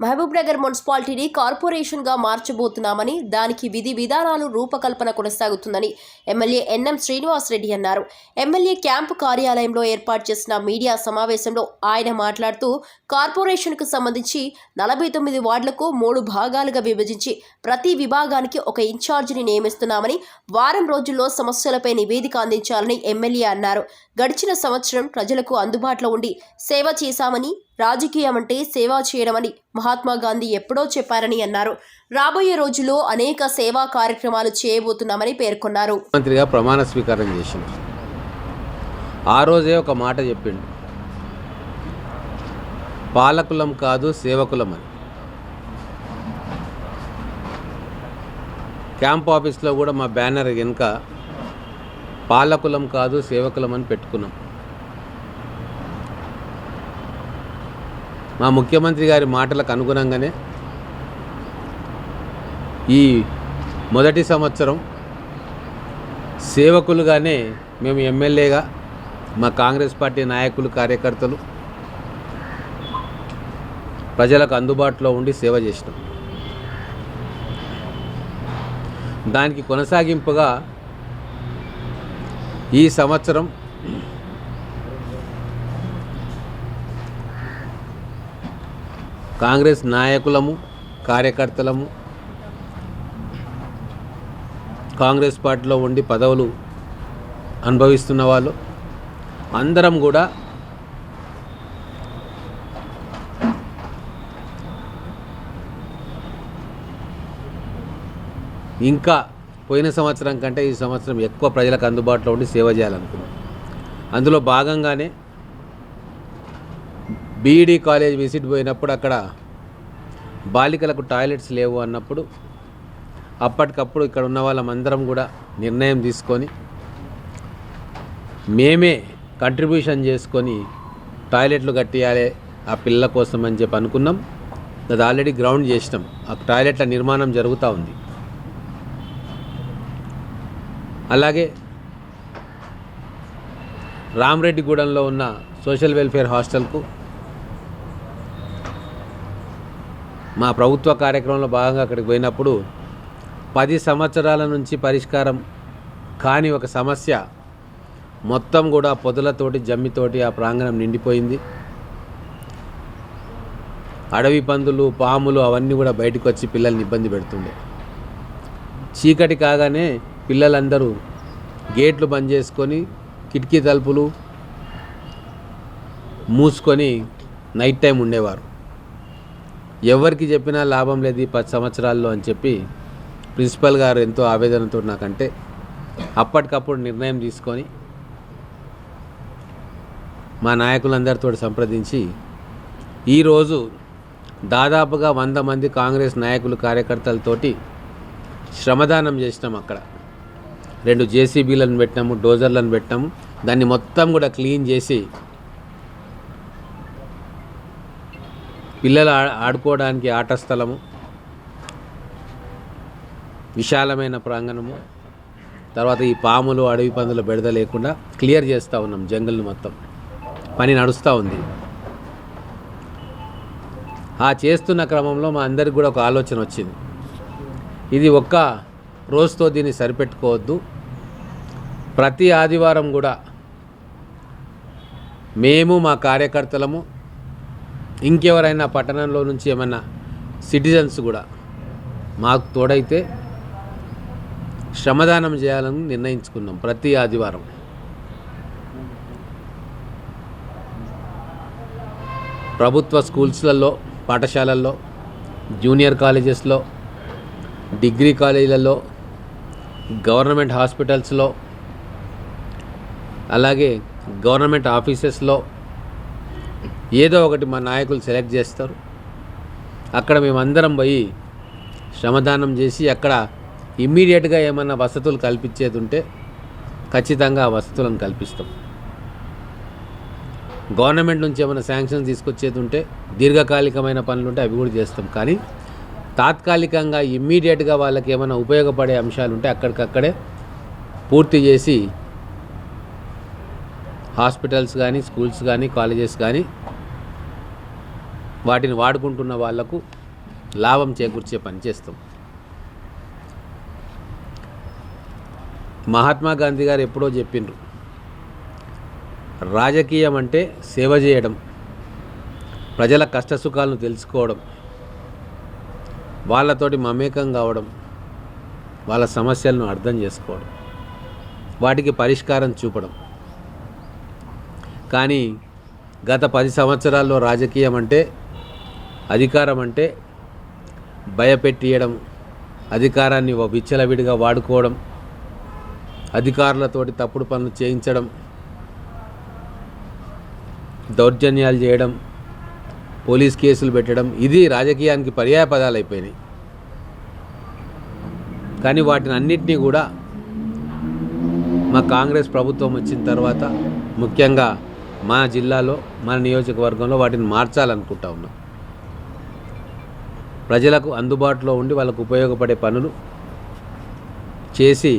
మహబూబ్ నగర్ మున్సిపాలిటీని కార్పొరేషన్గా మార్చబోతున్నామని దానికి విధి విధానాలు రూపకల్పన కొనసాగుతుందని ఎమ్మెల్యే ఎన్ఎం శ్రీనివాసరెడ్డి అన్నారు. ఎమ్మెల్యే క్యాంపు కార్యాలయంలో ఏర్పాటు చేసిన మీడియా సమావేశంలో ఆయన మాట్లాడుతూ కార్పొరేషన్కు సంబంధించి నలభై తొమ్మిది వార్డులకు మూడు భాగాలుగా విభజించి ప్రతి విభాగానికి ఒక ఇన్ఛార్జిని నియమిస్తున్నామని వారం రోజుల్లో సమస్యలపై నివేదిక అందించాలని ఎమ్మెల్యే అన్నారు. గడిచిన సంవత్సరం ప్రజలకు అందుబాటులో ఉండి సేవ చేశామని రాజకీయం అంటే సేవ చేయడమని మహాత్మా గాంధీ ఎప్పుడో చెప్పారని అన్నారు. రాబోయే రోజుల్లో అనేక సేవా కార్యక్రమాలు చేయబోతున్నామని పేర్కొన్నారు. మంత్రిగా ప్రమాణ స్వీకారం చేసింది ఆ రోజే ఒక మాట చెప్పిండు. పాలకులం కాదు సేవకులం అని. క్యాంప్ ఆఫీస్లో కూడా మా బ్యానర్ వెనుక పాలకులం కాదు సేవకులం అని పెట్టుకున్నాం. మా ముఖ్యమంత్రి గారి మాటలకు అనుగుణంగానే ఈ మొదటి సంవత్సరం సేవకులుగానే మేము ఎమ్మెల్యేగా మా కాంగ్రెస్ పార్టీ నాయకులు కార్యకర్తలు ప్రజలకు అందుబాటులో ఉండి సేవ చేసినాం. దానికి కొనసాగింపుగా ఈ సంవత్సరం కాంగ్రెస్ నాయకులము కార్యకర్తలము కాంగ్రెస్ పార్టీలో ఉండి పదవులు అనుభవిస్తున్న వాళ్ళు అందరం కూడా ఇంకా పోయిన సంవత్సరం కంటే ఈ సంవత్సరం ఎక్కువ ప్రజలకు అందుబాటులో ఉండి సేవ చేయాలనుకున్నాం. అందులో భాగంగానే బీఈడి కాలేజ్ విజిట్ పోయినప్పుడు అక్కడ బాలికలకు టాయిలెట్స్ లేవు అన్నప్పుడు అప్పటికప్పుడు ఇక్కడ ఉన్న వాళ్ళమందరం కూడా నిర్ణయం తీసుకొని మేమే కంట్రిబ్యూషన్ చేసుకొని టాయిలెట్లు కట్టియాలి ఆ పిల్లల కోసం అని చెప్పి అనుకున్నాం. అది ఆల్రెడీ గ్రౌండ్ చేసినాం. ఆ టాయిలెట్ల నిర్మాణం జరుగుతూ ఉంది. అలాగే రామరెడ్డిగూడెంలో ఉన్న సోషల్ వెల్ఫేర్ హాస్టల్కు మా ప్రభుత్వ కార్యక్రమంలో భాగంగా అక్కడికి పోయినప్పుడు పది సంవత్సరాల నుంచి పరిష్కారం కాని ఒక సమస్య మొత్తం కూడా పొదలతోటి జమ్మితోటి ఆ ప్రాంగణం నిండిపోయింది. అడవి పందులు పాములు అవన్నీ కూడా బయటకు వచ్చి పిల్లల్ని ఇబ్బంది పెడుతుండే. చీకటి కాగానే పిల్లలందరూ గేట్లు బంద్ చేసుకొని కిటికీ తలుపులు మూసుకొని నైట్ టైం ఉండేవారు. ఎవరికి చెప్పినా లాభం లేదు ఈ పది సంవత్సరాల్లో అని చెప్పి ప్రిన్సిపల్ గారు ఎంతో ఆవేదనతో నాకంటే అప్పటికప్పుడు నిర్ణయం తీసుకొని మా నాయకులందరితో సంప్రదించి ఈరోజు దాదాపుగా వంద మంది కాంగ్రెస్ నాయకులు కార్యకర్తలతోటి శ్రమదానం చేసినాం అక్కడ. రెండు జేసీబీలను పెట్టినాము డోజర్లను పెట్టినాము. దాన్ని మొత్తం కూడా క్లీన్ చేసి పిల్లలు ఆ- ఆడుకోవడానికి ఆట స్థలము విశాలమైన ప్రాంగణము తర్వాత ఈ పాములు అడవి పందుల బెడద లేకుండా క్లియర్ చేస్తూ ఉన్నాం జంగల్ని మొత్తం. పని నడుస్తూ ఉంది. ఆ చేస్తున్న క్రమంలో మా అందరికి కూడా ఒక ఆలోచన వచ్చింది. ఇది ఒక్క రోజుతో దీన్ని సరిపెట్టుకోవద్దు. ప్రతి ఆదివారం కూడా మేము మా కార్యకర్తలము ఇంకెవరైనా పట్టణంలో నుంచి ఏమైనా సిటిజన్స్ కూడా మాకు తోడైతే శ్రమదానం చేయాలని నిర్ణయించుకున్నాం ప్రతి ఆదివారం. ప్రభుత్వ స్కూల్స్లలో పాఠశాలల్లో జూనియర్ కాలేజెస్లో డిగ్రీ కాలేజీలలో గవర్నమెంట్ హాస్పిటల్స్లో అలాగే గవర్నమెంట్ ఆఫీసెస్లో ఏదో ఒకటి మా నాయకులు సెలెక్ట్ చేస్తారు. అక్కడ మేమందరం పోయి శ్రమదానం చేసి అక్కడ ఇమ్మీడియట్గా ఏమన్నా వసతులు కల్పించేది ఉంటే ఖచ్చితంగా ఆ వసతులను కల్పిస్తాం. గవర్నమెంట్ నుంచి ఏమైనా శాంక్షన్ తీసుకొచ్చేది ఉంటే దీర్ఘకాలికమైన పనులు ఉంటే అవి కూడా చేస్తాం. కానీ తాత్కాలికంగా ఇమ్మీడియట్గా వాళ్ళకి ఏమైనా ఉపయోగపడే అంశాలు ఉంటే అక్కడికక్కడే పూర్తి చేసి హాస్పిటల్స్ కానీ స్కూల్స్ కానీ కాలేజెస్ కానీ వాటిని వాడుకుంటున్న వాళ్ళకు లాభం చేకూర్చే పని చేస్తాం. మహాత్మా గాంధీ గారు ఎప్పుడో చెప్పిండ్రు రాజకీయం అంటే సేవ చేయడం ప్రజల కష్టసుఖాలను తెలుసుకోవడం వాళ్ళతోటి మమేకం కావడం వాళ్ళ సమస్యలను అర్థం చేసుకోవడం వాటికి పరిష్కారం చూపడం. కానీ గత పది సంవత్సరాల్లో రాజకీయం అంటే అధికారం అంటే భయపెట్టియడం అధికారాన్ని విచ్చలవిడిగా వాడుకోవడం అధికారులతోటి తప్పుడు పనులు చేయించడం దౌర్జన్యాలు చేయడం పోలీస్ కేసులు పెట్టడం ఇది రాజకీయానికి పర్యాయ పదాలు అయిపోయినాయి. కానీ వాటిని అన్నిటినీ కూడా మా కాంగ్రెస్ ప్రభుత్వం వచ్చిన తర్వాత ముఖ్యంగా మా జిల్లాలో మన నియోజకవర్గంలో వాటిని మార్చాలనుకుంటా ఉన్నాం. ప్రజలకు అందుబాటులో ఉండి వాళ్ళకు ఉపయోగపడే పనులు చేసి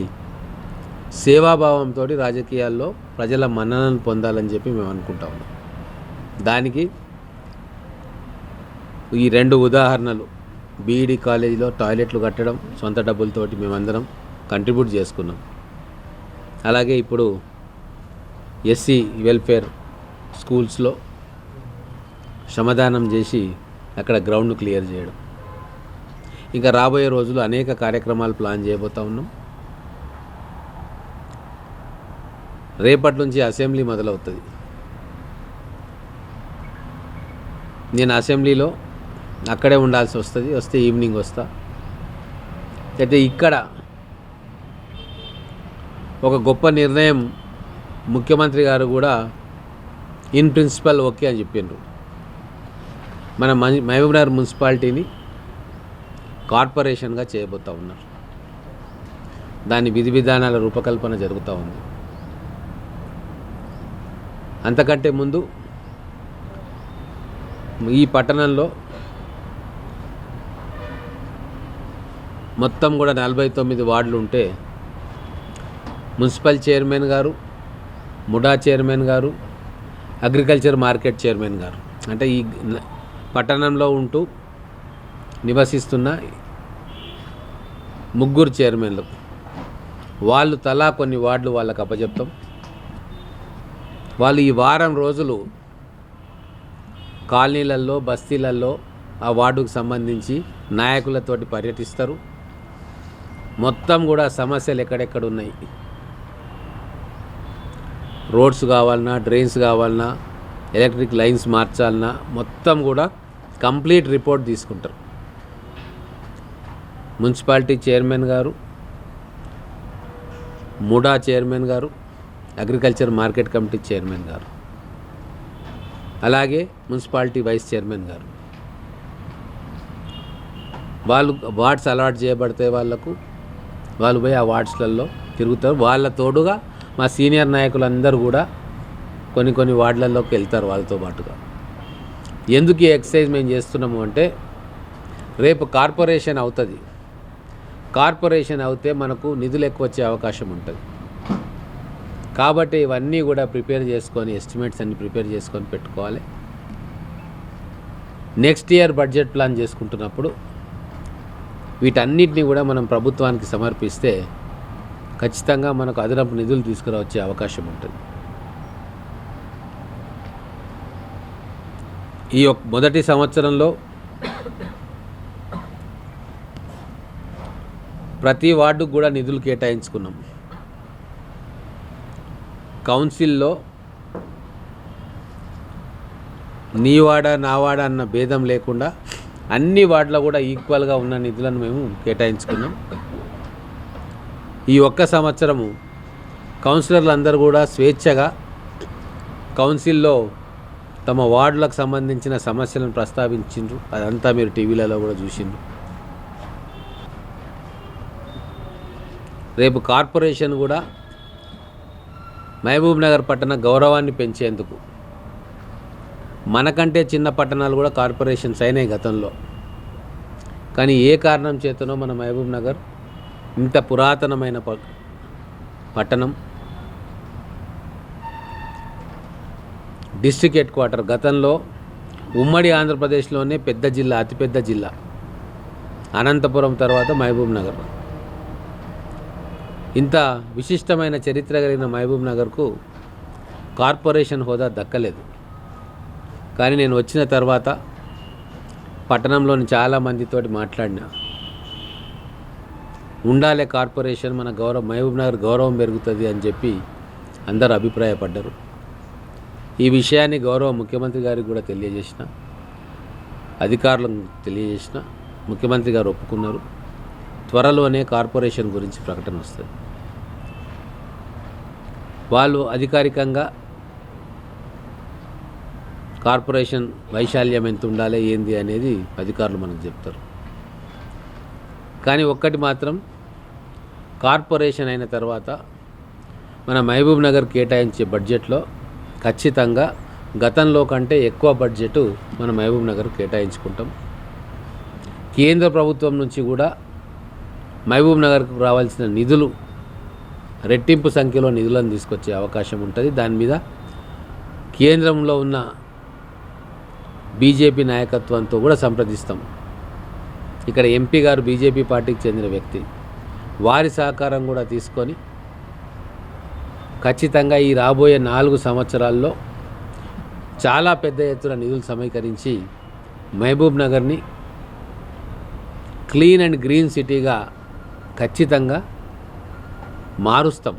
సేవాభావంతో రాజకీయాల్లో ప్రజల మన్ననను పొందాలని చెప్పి మేము అనుకుంటా ఉన్నాం. దానికి ఈ రెండు ఉదాహరణలు బీఈడి కాలేజీలో టాయిలెట్లు కట్టడం సొంత డబ్బులతోటి మేమందరం కంట్రిబ్యూట్ చేసుకున్నాం. అలాగే ఇప్పుడు ఎస్సీ వెల్ఫేర్ స్కూల్స్లో శ్రమదానం చేసి అక్కడ గ్రౌండ్ క్లియర్ చేయడం. ఇంకా రాబోయే రోజులు అనేక కార్యక్రమాలు ప్లాన్ చేయబోతా ఉన్నాం. రేపటి నుంచి అసెంబ్లీ మొదలవుతుంది. నేను అసెంబ్లీలో అక్కడే ఉండాల్సి వస్తుంది వస్తే ఈవినింగ్ వస్తా. అయితే ఇక్కడ ఒక గొప్ప నిర్ణయం ముఖ్యమంత్రి గారు కూడా ఇన్ ప్రిన్సిపల్ ఓకే అని చెప్పిండ్రు. మన మహబూబ్నగర్ మున్సిపాలిటీని కార్పొరేషన్గా చేయబోతా ఉన్నారు. దాని విధి విధానాల రూపకల్పన జరుగుతూ ఉంది. అంతకంటే ముందు ఈ పట్టణంలో మొత్తం కూడా నలభై తొమ్మిది వార్డులు ఉంటే మున్సిపల్ చైర్మన్ గారు ముడా చైర్మన్ గారు అగ్రికల్చర్ మార్కెట్ చైర్మన్ గారు. అంటే ఈ పట్టణంలో ఉంటూ నివసిస్తున్న ముగ్గురు చైర్మన్లు. వాళ్ళు తలా కొన్ని వార్డులు వాళ్ళకి అప్పచెప్తాం వాళ్ళు ఈ వారం రోజులు కాలనీలలో బస్తీలలో ఆ వార్డుకు సంబంధించి నాయకులతోటి పర్యటిస్తారు. మొత్తం కూడా సమస్యలు ఎక్కడెక్కడ ఉన్నాయి? రోడ్స్ కావాలన్నా డ్రైన్స్ కావాలన్నా ఎలక్ట్రిక్ లైన్స్ మార్చాలన్నా మొత్తం కూడా కంప్లీట్ రిపోర్ట్ తీసుకుంటారు. మున్సిపాలిటీ చైర్మన్ గారు ముడా చైర్మన్ గారు అగ్రికల్చర్ మార్కెట్ కమిటీ చైర్మన్ గారు అలాగే మున్సిపాలిటీ వైస్ చైర్మన్ గారు. వాళ్ళు వార్డ్స్ అలాట్ చేయబడితే వాళ్ళకు వాళ్ళు పోయి ఆ వార్డ్స్లలో తిరుగుతారు. వాళ్ళ తోడుగా మా సీనియర్ నాయకులందరూ కూడా కొన్ని కొన్ని వార్డులలోకి వెళ్తారు వాళ్ళతో పాటుగా. ఎందుకు ఈ ఎక్సర్సైజ్ మేము చేస్తున్నాము అంటే రేపు కార్పొరేషన్ అవుతుంది. కార్పొరేషన్ అవుతే మనకు నిధులు ఎక్కువ వచ్చే అవకాశం ఉంటుంది. కాబట్టి ఇవన్నీ కూడా ప్రిపేర్ చేసుకొని ఎస్టిమేట్స్ అన్ని ప్రిపేర్ చేసుకొని పెట్టుకోవాలి. నెక్స్ట్ ఇయర్ బడ్జెట్ ప్లాన్ చేసుకుంటున్నప్పుడు వీటన్నిటిని కూడా మనం ప్రభుత్వానికి సమర్పిస్తే ఖచ్చితంగా మనకు అదనపు నిధులు తీసుకురావచ్చే అవకాశం ఉంటుంది. ఈ యొక్క మొదటి సంవత్సరంలో ప్రతి వార్డుకు కూడా నిధులు కేటాయించుకున్నాం. కౌన్సిల్లో నీ వాడ నా వాడ అన్న భేదం లేకుండా అన్ని వార్డులో కూడా ఈక్వల్గా ఉన్న నిధులను మేము కేటాయించుకున్నాం. ఈ ఒక్క సంవత్సరము కౌన్సిలర్లు అందరూ కూడా స్వేచ్ఛగా కౌన్సిల్లో తమ వార్డులకు సంబంధించిన సమస్యలను ప్రస్తావించిండ్రు. అదంతా మీరు టీవీలలో కూడా చూసిండ్రు. రేపు కార్పొరేషన్ కూడా మహబూబ్ నగర్ పట్టణ గౌరవాన్ని పెంచేందుకు. మనకంటే చిన్న పట్టణాలు కూడా కార్పొరేషన్స్ అయినాయి గతంలో. కానీ ఏ కారణం చేతనో మన మహబూబ్ నగర్ ఇంత పురాతనమైన ప- పట్టణం. డిస్టిక్ హెడ్ క్వార్టర్ గతంలో ఉమ్మడి ఆంధ్రప్రదేశ్లోనే పెద్ద జిల్లా అతిపెద్ద జిల్లా. అనంతపురం తర్వాత మహబూబ్ నగర్ ఇంత విశిష్టమైన చరిత్ర కలిగిన మహబూబ్ నగర్కు కార్పొరేషన్ హోదా దక్కలేదు. కానీ నేను వచ్చిన తర్వాత పట్టణంలోని చాలామందితోటి మాట్లాడినా. ఉండాలే కార్పొరేషన్ మన గౌరవ మహబూబ్ నగర్ గౌరవం పెరుగుతుంది అని చెప్పి అందరు అభిప్రాయపడ్డారు. ఈ విషయాన్ని గౌరవ ముఖ్యమంత్రి గారికి కూడా తెలియజేసిన అధికారులకు తెలియజేసిన ముఖ్యమంత్రి గారు ఒప్పుకున్నారు. త్వరలోనే కార్పొరేషన్ గురించి ప్రకటన వస్తుంది. వాళ్ళు అధికారికంగా కార్పొరేషన్ వైశాల్యం ఎంత ఉండాలి ఏంది అనేది అధికారులు మనకు చెప్తారు. కానీ ఒక్కటి మాత్రం కార్పొరేషన్ అయిన తర్వాత మన మహబూబ్ నగర్ కేటాయించే బడ్జెట్లో ఖచ్చితంగా గతంలో కంటే ఎక్కువ బడ్జెట్ మన మహబూబ్ నగర్ కేటాయించుకుంటాం. కేంద్ర ప్రభుత్వం నుంచి కూడా మహబూబ్ నగర్కు రావాల్సిన నిధులు రెట్టింపు సంఖ్యలో నిధులను తీసుకొచ్చే అవకాశం ఉంటుంది. దాని మీద కేంద్రంలో ఉన్న బీజేపీ నాయకత్వంతో కూడా సంప్రదిస్తాం. ఇక్కడ ఎంపీ గారు బీజేపీ పార్టీకి చెందిన వ్యక్తి. వారి సహకారం కూడా తీసుకొని ఖచ్చితంగా ఈ రాబోయే నాలుగు సంవత్సరాల్లో చాలా పెద్ద ఎత్తున నిధులు సమీకరించి మహబూబ్ నగర్ని క్లీన్ అండ్ గ్రీన్ సిటీగా ఖచ్చితంగా మారుస్తాం.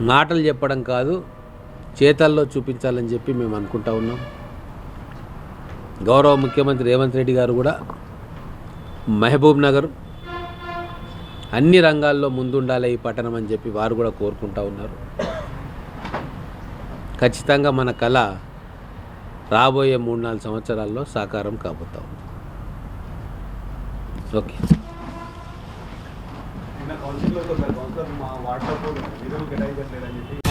మాటలు చెప్పడం కాదు చేతల్లో చూపించాలని చెప్పి మేము అనుకుంటా ఉన్నాం. గౌరవ ముఖ్యమంత్రి రేవంత్ రెడ్డి గారు కూడా మహబూబ్ నగర్ అన్ని రంగాల్లో ముందుండాలి ఈ పట్టణం అని చెప్పి వారు కూడా కోరుకుంటా ఉన్నారు. ఖచ్చితంగా మన కళ రాబోయే మూడు నాలుగు సంవత్సరాల్లో సాకారం కాబోతా ఉంది. ఓకే. కౌన్సిల్లో కొందరు కౌన్సిలర్ మా వాట్సాప్ నిధులు కేటాయించట్లేదని చెప్పి